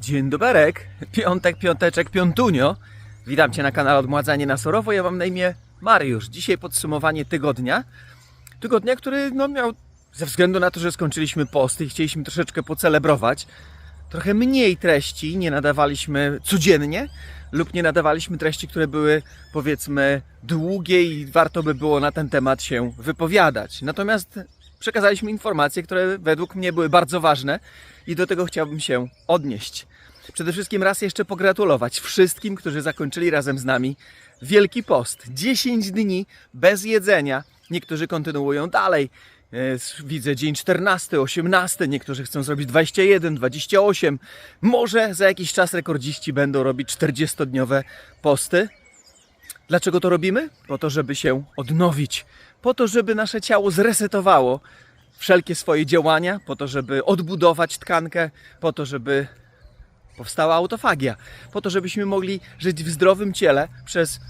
Dzień doberek, piątek, piąteczek, piątunio. Witam Cię na kanale Odmładzanie na Sorowo. Ja mam na imię Mariusz. Dzisiaj podsumowanie tygodnia. Tygodnia, który no, miał, ze względu na to, że skończyliśmy posty i chcieliśmy troszeczkę pocelebrować, trochę mniej treści nie nadawaliśmy codziennie lub nie nadawaliśmy treści, które były powiedzmy długie i warto by było na ten temat się wypowiadać. Natomiast przekazaliśmy informacje, które według mnie były bardzo ważne i do tego chciałbym się odnieść. Przede wszystkim raz jeszcze pogratulować wszystkim, którzy zakończyli razem z nami Wielki Post. 10 dni bez jedzenia. Niektórzy kontynuują dalej. E, Widzę dzień 14, 18, niektórzy chcą zrobić 21, 28. Może za jakiś czas rekordziści będą robić 40-dniowe posty. Dlaczego to robimy? Po to, żeby się odnowić, po to, żeby nasze ciało zresetowało wszelkie swoje działania, po to, żeby odbudować tkankę, po to, żeby powstała autofagia, po to, żebyśmy mogli żyć w zdrowym ciele przez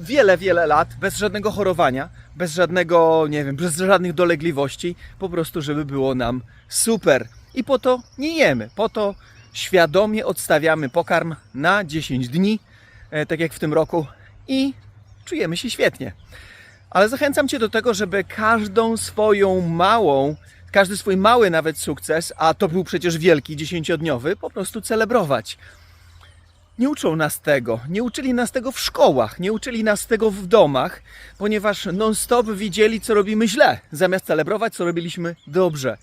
wiele, wiele lat, bez żadnego chorowania, bez żadnego, nie wiem, bez żadnych dolegliwości, po prostu, żeby było nam super. I po to nie jemy, po to świadomie odstawiamy pokarm na 10 dni, e, tak jak w tym roku, i czujemy się świetnie. Ale zachęcam Cię do tego, żeby każdą swoją małą, każdy swój mały nawet sukces, a to był przecież wielki, dziesięciodniowy, po prostu celebrować. Nie uczą nas tego, nie uczyli nas tego w szkołach, nie uczyli nas tego w domach, ponieważ non-stop widzieli, co robimy źle, zamiast celebrować, co robiliśmy dobrze.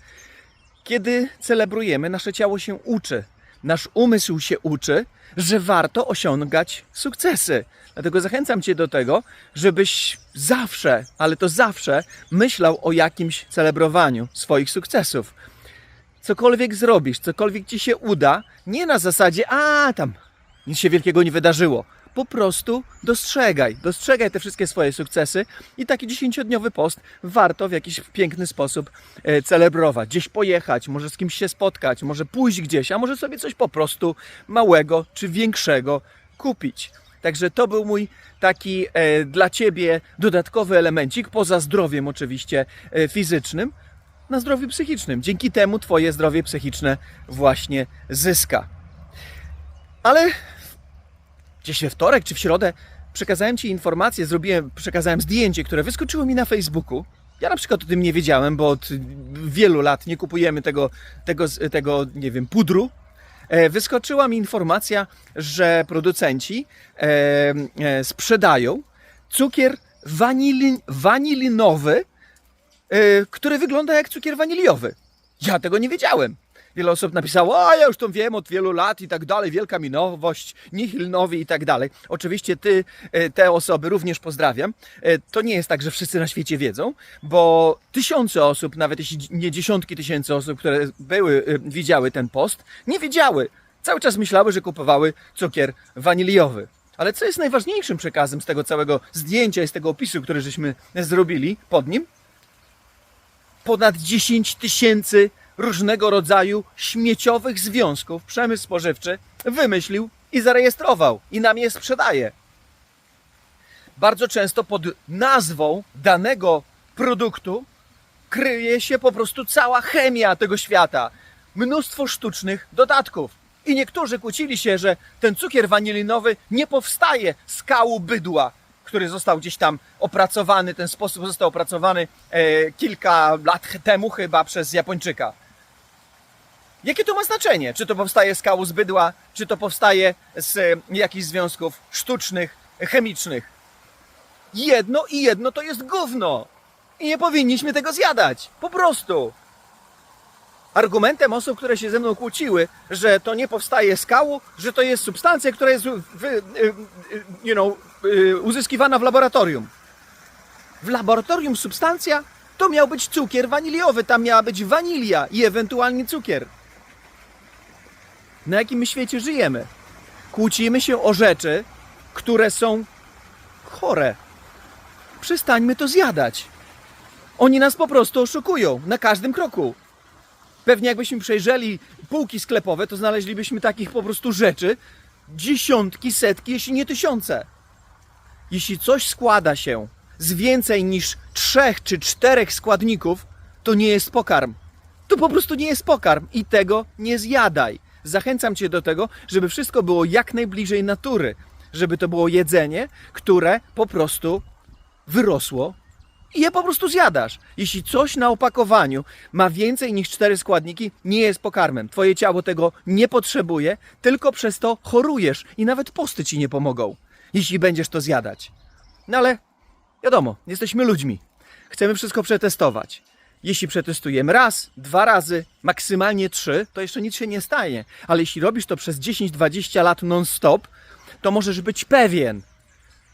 Kiedy celebrujemy, nasze ciało się uczy, nasz umysł się uczy, że warto osiągać sukcesy. Dlatego zachęcam Cię do tego, żebyś zawsze, ale to zawsze, myślał o jakimś celebrowaniu swoich sukcesów. Cokolwiek zrobisz, cokolwiek Ci się uda, nie na zasadzie, a tam nic się wielkiego nie wydarzyło. Po prostu dostrzegaj, dostrzegaj te wszystkie swoje sukcesy i taki dziesięciodniowy post warto w jakiś piękny sposób e, celebrować. Gdzieś pojechać, może z kimś się spotkać, może pójść gdzieś, a może sobie coś po prostu małego czy większego kupić. Także to był mój taki e, dla Ciebie dodatkowy elemencik, poza zdrowiem oczywiście e, fizycznym, na zdrowiu psychicznym. Dzięki temu Twoje zdrowie psychiczne właśnie zyska. Ale gdzieś we wtorek czy w środę przekazałem Ci informację, zrobiłem, przekazałem zdjęcie, które wyskoczyło mi na Facebooku. Ja na przykład o tym nie wiedziałem, bo od wielu lat nie kupujemy tego, tego, tego nie wiem, pudru. E, Wyskoczyła mi informacja, że producenci e, e, sprzedają cukier wanili, wanilinowy, który wygląda jak cukier waniliowy. Ja tego nie wiedziałem. Wiele osób napisało, a ja już to wiem od wielu lat i tak dalej, wielka mi nowość, nihil nowi i tak dalej. Oczywiście ty, e, te osoby również pozdrawiam. E, To nie jest tak, że wszyscy na świecie wiedzą, bo tysiące osób, nawet jeśli nie dziesiątki tysięcy osób, które były, e, widziały ten post, nie wiedziały. Cały czas myślały, że kupowały cukier waniliowy. Ale co jest najważniejszym przekazem z tego całego zdjęcia i z tego opisu, który żeśmy zrobili pod nim? ponad 10 tysięcy różnego rodzaju śmieciowych związków przemysł spożywczy wymyślił i zarejestrował i nam je sprzedaje. Bardzo często pod nazwą danego produktu kryje się po prostu cała chemia tego świata. Mnóstwo sztucznych dodatków. I niektórzy kłócili się, że ten cukier wanilinowy nie powstaje z kału bydła, który został gdzieś tam opracowany, ten sposób został opracowany e, kilka lat temu chyba przez Japończyka. Jakie to ma znaczenie? Czy to powstaje z kału z bydła, czy to powstaje z e, jakichś związków sztucznych, chemicznych? Jedno i jedno to jest gówno. I nie powinniśmy tego zjadać. Po prostu. Argumentem osób, które się ze mną kłóciły, że to nie powstaje z kału, że to jest substancja, która jest y, y, you know, uzyskiwana w laboratorium. W laboratorium substancja to miał być cukier waniliowy, tam miała być wanilia i ewentualnie cukier. Na jakim my świecie żyjemy? Kłócimy się o rzeczy, które są chore. Przestańmy to zjadać. Oni nas po prostu oszukują na każdym kroku. Pewnie jakbyśmy przejrzeli półki sklepowe, to znaleźlibyśmy takich po prostu rzeczy dziesiątki, setki, jeśli nie tysiące. Jeśli coś składa się z więcej niż trzech czy czterech składników, to nie jest pokarm. To po prostu nie jest pokarm i tego nie zjadaj. Zachęcam Cię do tego, żeby wszystko było jak najbliżej natury, żeby to było jedzenie, które po prostu wyrosło i je po prostu zjadasz. Jeśli coś na opakowaniu ma więcej niż cztery składniki, nie jest pokarmem. Twoje ciało tego nie potrzebuje, tylko przez to chorujesz i nawet posty ci nie pomogą, jeśli będziesz to zjadać. No ale wiadomo, jesteśmy ludźmi. Chcemy wszystko przetestować. Jeśli przetestujemy raz, dwa razy, maksymalnie trzy, to jeszcze nic się nie stanie. Ale jeśli robisz to przez 10-20 lat non-stop, to możesz być pewien,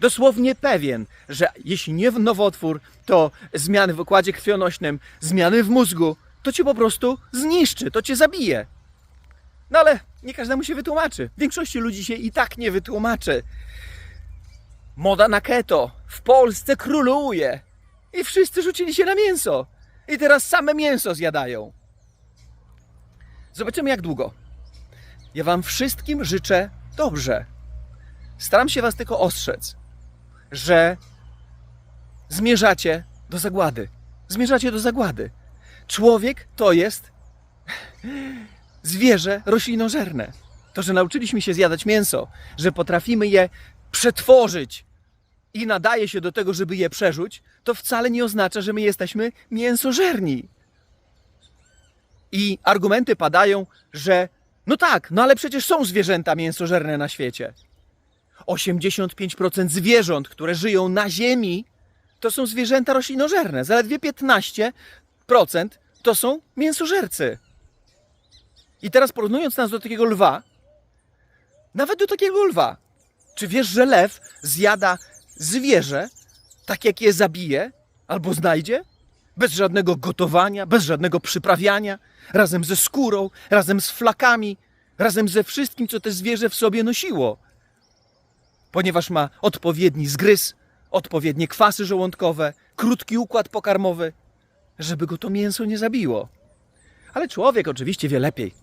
dosłownie pewien, że jeśli nie w nowotwór, to zmiany w układzie krwionośnym, zmiany w mózgu, to cię po prostu zniszczy, to cię zabije. No ale nie każdemu się wytłumaczy. Większości ludzi się i tak nie wytłumaczy. Moda na keto w Polsce króluje i wszyscy rzucili się na mięso. I teraz same mięso zjadają. Zobaczymy jak długo. Ja Wam wszystkim życzę dobrze. Staram się Was tylko ostrzec, że zmierzacie do zagłady. Zmierzacie do zagłady. Człowiek to jest zwierzę roślinożerne. To, że nauczyliśmy się zjadać mięso, że potrafimy je przetworzyć i nadaje się do tego, żeby je przerzuć, to wcale nie oznacza, że my jesteśmy mięsożerni. I argumenty padają, że no tak, no ale przecież są zwierzęta mięsożerne na świecie. 85% zwierząt, które żyją na ziemi, to są zwierzęta roślinożerne. Zaledwie 15% to są mięsożercy. I teraz porównując nas do takiego lwa, nawet do takiego lwa, czy wiesz, że lew zjada zwierzę, tak jak je zabije albo znajdzie? Bez żadnego gotowania, bez żadnego przyprawiania, razem ze skórą, razem z flakami, razem ze wszystkim, co to zwierzę w sobie nosiło. Ponieważ ma odpowiedni zgryz, odpowiednie kwasy żołądkowe, krótki układ pokarmowy, żeby go to mięso nie zabiło. Ale człowiek oczywiście wie lepiej.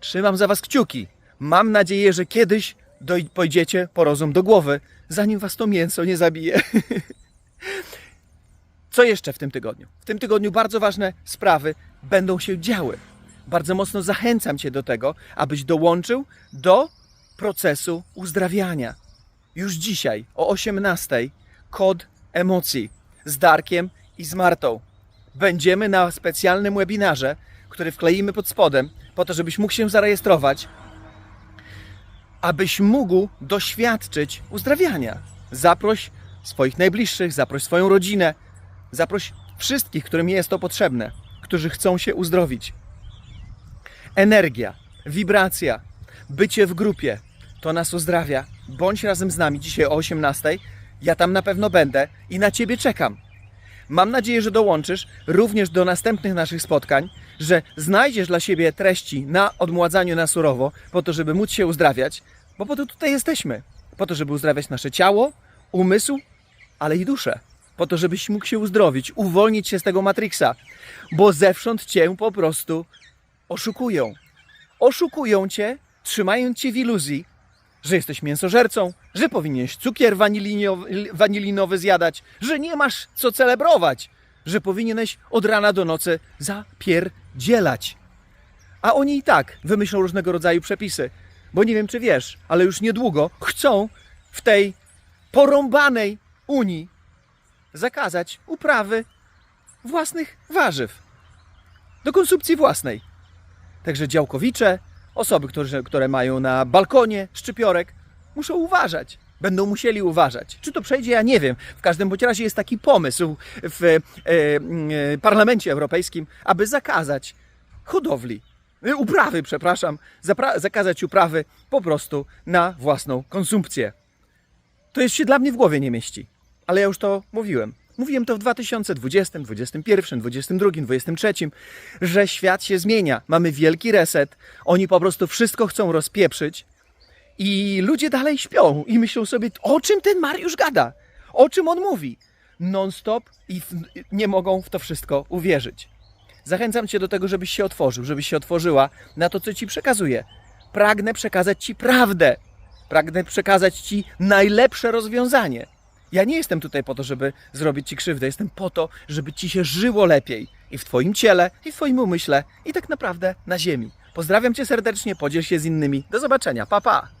Trzymam za was kciuki. Mam nadzieję, że kiedyś doj- pójdziecie po rozum do głowy, zanim was to mięso nie zabije. Co jeszcze w tym tygodniu? W tym tygodniu bardzo ważne sprawy będą się działy. Bardzo mocno zachęcam Cię do tego, abyś dołączył do procesu uzdrawiania. Już dzisiaj o 18 kod emocji z Darkiem i z Martą. Będziemy na specjalnym webinarze, który wkleimy pod spodem, po to, żebyś mógł się zarejestrować, abyś mógł doświadczyć uzdrawiania. Zaproś swoich najbliższych, zaproś swoją rodzinę, zaproś wszystkich, którym jest to potrzebne, którzy chcą się uzdrowić. Energia, wibracja, bycie w grupie to nas uzdrawia. Bądź razem z nami dzisiaj o 18. Ja tam na pewno będę i na Ciebie czekam. Mam nadzieję, że dołączysz również do następnych naszych spotkań, że znajdziesz dla siebie treści na odmładzaniu na surowo, po to, żeby móc się uzdrawiać, bo po to tutaj jesteśmy. Po to, żeby uzdrawiać nasze ciało, umysł, ale i duszę. Po to, żebyś mógł się uzdrowić, uwolnić się z tego Matrixa, bo zewsząd cię po prostu oszukują. Oszukują cię, trzymając cię w iluzji, że jesteś mięsożercą, że powinieneś cukier wanilinowy, zjadać, że nie masz co celebrować, że powinieneś od rana do nocy zapierdzielać. A oni i tak wymyślą różnego rodzaju przepisy, bo nie wiem czy wiesz, ale już niedługo chcą w tej porąbanej Unii zakazać uprawy własnych warzyw do konsumpcji własnej. Także działkowicze, osoby, które, które mają na balkonie szczypiorek, muszą uważać. Będą musieli uważać. Czy to przejdzie, ja nie wiem. W każdym bądź razie jest taki pomysł w e, e, Parlamencie Europejskim, aby zakazać hodowli, e, uprawy, przepraszam, zakazać uprawy po prostu na własną konsumpcję. To jest się dla mnie w głowie nie mieści. Ale ja już to mówiłem. Mówiłem to w 2020, 2021, 2022, 2023, że świat się zmienia. Mamy wielki reset. Oni po prostu wszystko chcą rozpieprzyć i ludzie dalej śpią i myślą sobie, o czym ten Mariusz gada? O czym on mówi? Non-stop i nie mogą w to wszystko uwierzyć. Zachęcam Cię do tego, żebyś się otworzył, żebyś się otworzyła na to, co Ci przekazuję. Pragnę przekazać Ci prawdę. Pragnę przekazać Ci najlepsze rozwiązanie. Ja nie jestem tutaj po to, żeby zrobić Ci krzywdę. Jestem po to, żeby Ci się żyło lepiej. i w Twoim ciele, i w Twoim umyśle, i tak naprawdę na ziemi. Pozdrawiam Cię serdecznie, podziel się z innymi. Do zobaczenia, pa pa!